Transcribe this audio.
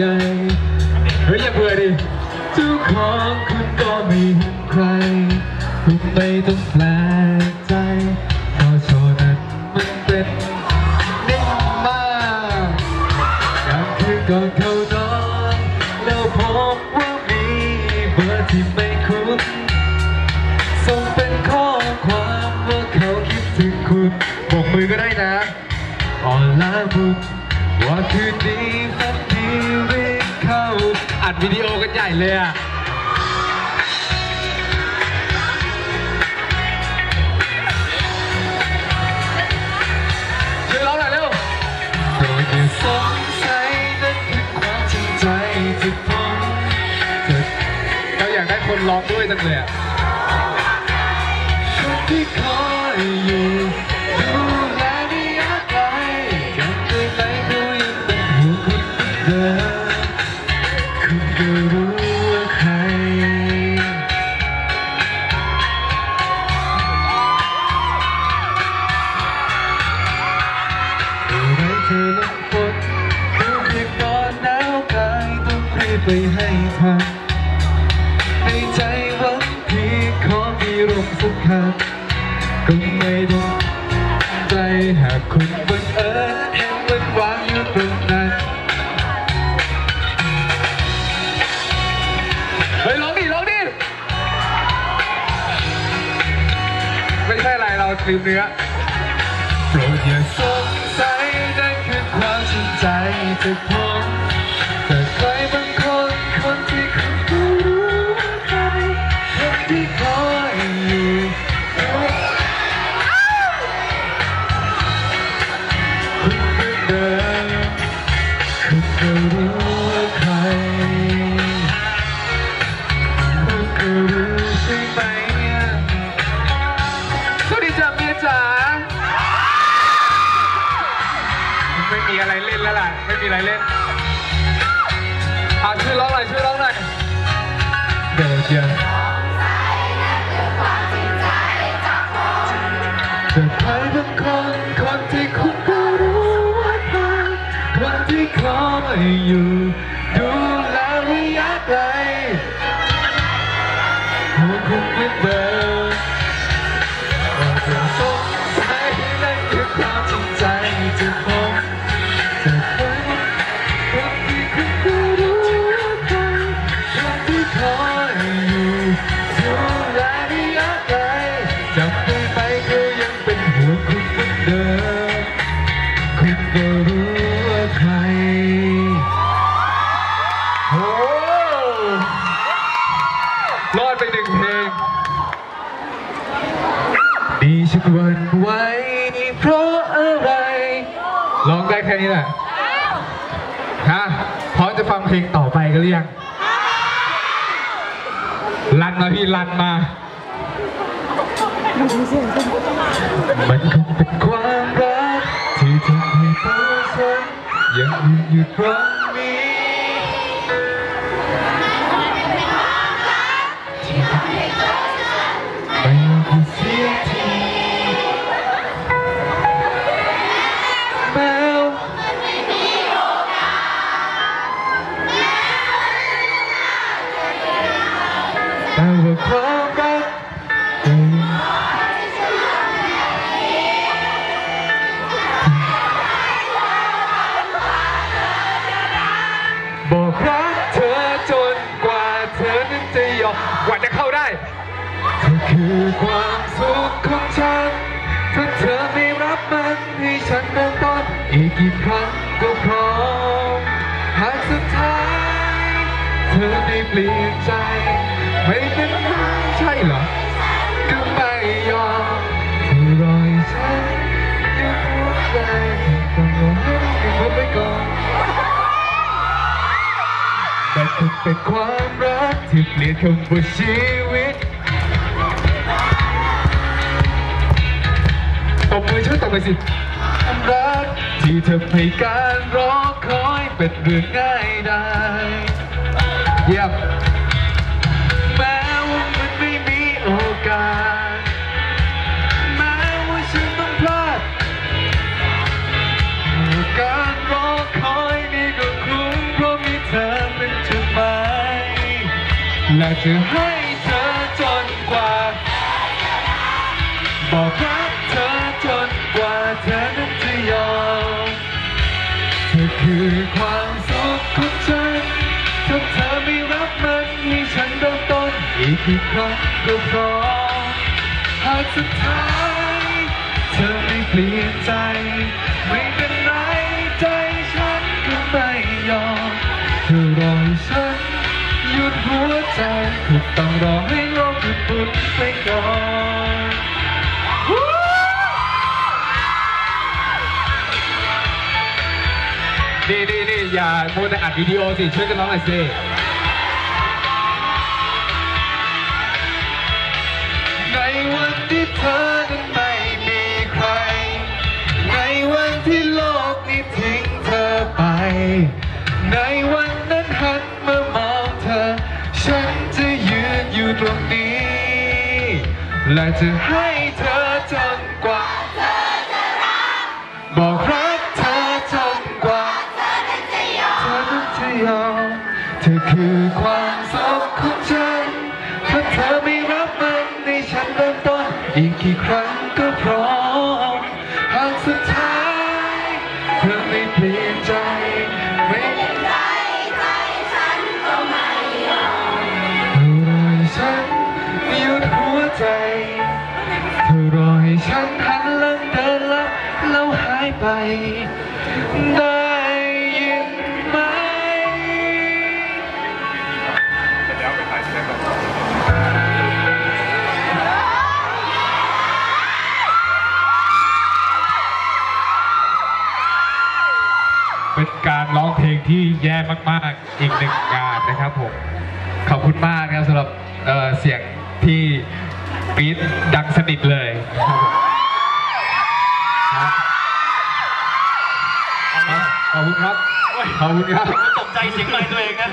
เฮ้ยอย่าเบื่อดิเจ้าของคุณก็ไม่เห็นใคร คุณไม่ต้องแปลกใจเพราะโชว์นั้นมันเป็นนิ่งมากกลางคืนก่อนเข้านอนแล้วพบว่ามีเบอร์ที่ไม่คุ้นส่งเป็นข้อความว่าเขาคิดถึงคุณบอกมือก็ได้นะออนล้าบุญว่าคืนนี้ วิดีโอกันใหญ่เลยอะช่วยร้องหน่อยเร็วโปรดอย่าสงสัยนั่นคือความจริงใจที่ผมเราอยากได้คนร้องด้วยจังเลยอะคนที่คอยอยู่ มื่อไรเธอลงฝนเธอเพียงนอนหนาวกายต้องรีบไปให้ทันในใจวังเพียงขอมีลมสักคันก็ไม่ต้องใจหากคุณบังเอิญเห็นมันวางอยู่ตรงนั้นเฮ้ยร้องดิร้องดิไม่ใช่อะไรเราลืมเนื้อโปรดอย่าสง ใจจ ม่มีอะไรเล่นแล้วล่ะ ไม่มีอะไรเล่นเอาช่วยร้องหน่อยช่วยร้องหน่อยเดี๋ยวเดี๋ยวแต่ใครบางคนคนที่คุณก็รู้ว่าคนที่คอยอยู่ ดูแลระยะไกลหัวคุณไม่เดินว่าจะสง วันไหวเพราะอะไร ร้องได้แค่นี้แหละฮะพร้อมจะฟังเพลงต่อไปกันหรือยังลันมาพี่ลันมามันคงเป็นความรักที่ทำให้ตัวฉันยังยืนอยู่ตรง แต่ว่าความรักบอกรักเธอจนกว่าเธอนั้นจะยอมกว่าจะเข้าได้เธอคือความสุขของฉัน ถ้าเธอไม่รับมันให้ฉันเริ่มต้นอีกกี่ครั้งก็พร้อมหากสุดท้าย เธอไม่เปลี่ยนใจ ไม่เป็นไรใช่เหรอ ก็ไม่ยอมเธอรอให้ฉันยังหัวใจต้องรอให้มันไปก่อนแต่คงเป็นความรักที่เปลี่ยนคำว่าชีวิตตบมือช่วยตบไปสิความรักที่เธอให้การรอคอยเป็นเรื่องง่ายได้ เยี่ยม และจะให้เธอจนกว่า บอกรักเธอจนกว่าเธอนั้นจะยอมเธอคือความสุขของฉันถ้าเธอไม่รับมันให้ฉันเริ่มต้นอีกกี่ครั้งก็พร้อมหากสุดท้าย เธอไม่เปลี่ยนใจ อย่าโมแต่อัดวิดีโอสิ ช่วยกันร้องหน่อยสิในวันที่เธอนั้นไม่มีใคร ในวันที่โลกนี้ทิ้งเธอไป ในวันนั้นหันมามองเธอ ฉันจะยืนอยู่ตรงนี้ และจะให้เธอจนกว่าบอกรักเธอ เริ่มต้นอีกกี่ครั้งก็พร้อมหากสุดท้ายเธอไม่เปลี่ยนใจไม่เป็นไรใจฉันก็ไม่ยอมเธอรอให้ฉันหยุดหัวใจเธอรอให้ฉันหันหลังเดินลับแล้วหายไปได้ ที่แย่มากๆอีกหนึ่งงานนะครับผมขอบคุณมากนะครับสำหรับเอ่อเสียงที่ปี๊ดดังสนิทเลยครับผมครับขอบคุณครับขอบคุณครับ ตกใจเสียงใหม่ตัวเองนะ